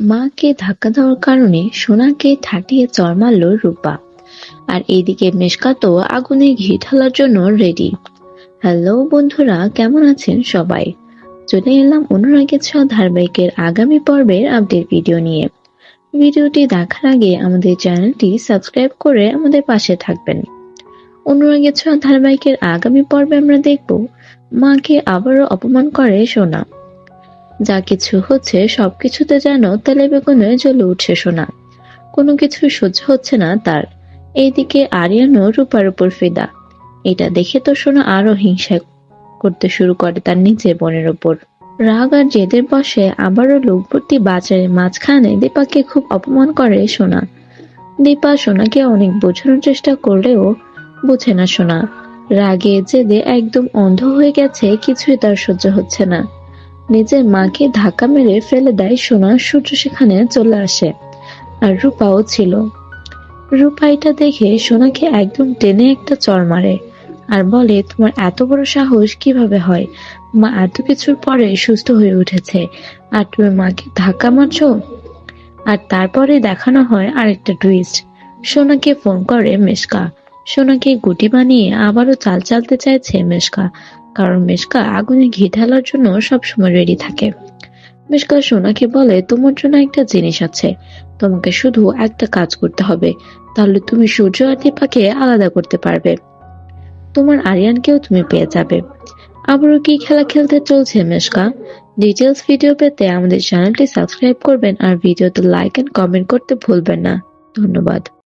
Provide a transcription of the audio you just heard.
মাকে ধাক্কা দেওয়ার কারণে সোনাকে ঠাটিয়ে চড় মারল রূপা। আর এইদিকে মেশকা তো আগুনে ঘি ঢালার জন্য রেডি হ্যালো বন্ধুরা, কেমন আছেন সবাই? চলে এলাম অনুরাগের ছ ধারাবাহিকের আগামী পর্বের আপডেট ভিডিও নিয়ে। ভিডিওটি দেখার আগে আমাদের চ্যানেলটি সাবস্ক্রাইব করে আমাদের পাশে থাকবেন। অনুরাগের ছ ধারাবাহিকের আগামী পর্বে আমরা দেখব, মাকে আবারও অপমান করে সোনা। যা কিছু হচ্ছে সবকিছুতে যেন তেলে বেগুনে জ্বলে উঠছে সোনা। কোনো কিছু সহ্য হচ্ছে না তার। এইদিকে আরিয়ানও রূপার উপর ফিদা। এটা দেখে তো সোনা আরও হিংসা করতে শুরু করে তার নিজের বোনের ওপর রাগ আর জেদের বসে আবারও লোকভর্তি বাজারের মাঝখানে দীপাকে খুব অপমান করে সোনা। দীপা সোনাকে অনেক বোঝানোর চেষ্টা করলেও বোঝে না সোনা। রাগে জেদে একদম অন্ধ হয়ে গেছে, কিছুই তার সহ্য হচ্ছে না। নিজের মাকে ধাক্কা মেরে ফেলে দেয় সোনা সূর্য সেখানে চলে আসে, আর রূপাও ছিল। রূপা এটা দেখে সোনাকে একদম টেনে একটা চর মারে আর বলে, তোমার এত বড় সাহস কীভাবে হয়? মা এত কিছুর পরে সুস্থ হয়ে উঠেছে। আর তুমি মাকে ধাক্কা মারছো? আর তারপরে দেখানো হয় আরেকটা টুইস্ট সোনাকে ফোন করে মেশকা। সোনাকে গুটি বানিয়ে আবারও চাল চালতে চাইছে মেশকা। কারণ মেশকা আগুনে ঘি ঢালার জন্য সবসময় রেডি থাকে। মেশকা সোনাকে বলে, তোমার জন্য একটা জিনিস আছে। তোমাকে শুধু একটা কাজ করতে হবে। তাহলে তুমি সূর্য আর দীপাকে আলাদা করতে পারবে। তোমার আরিয়ানকেও তুমি পেয়ে যাবে। আবারও কি খেলা খেলতে চলছে মেশকা? ডিটেলস ভিডিও পেতে আমাদের চ্যানেলটি সাবস্ক্রাইব করবেন আর ভিডিওতে লাইক এন্ড কমেন্ট করতে ভুলবেন না। ধন্যবাদ।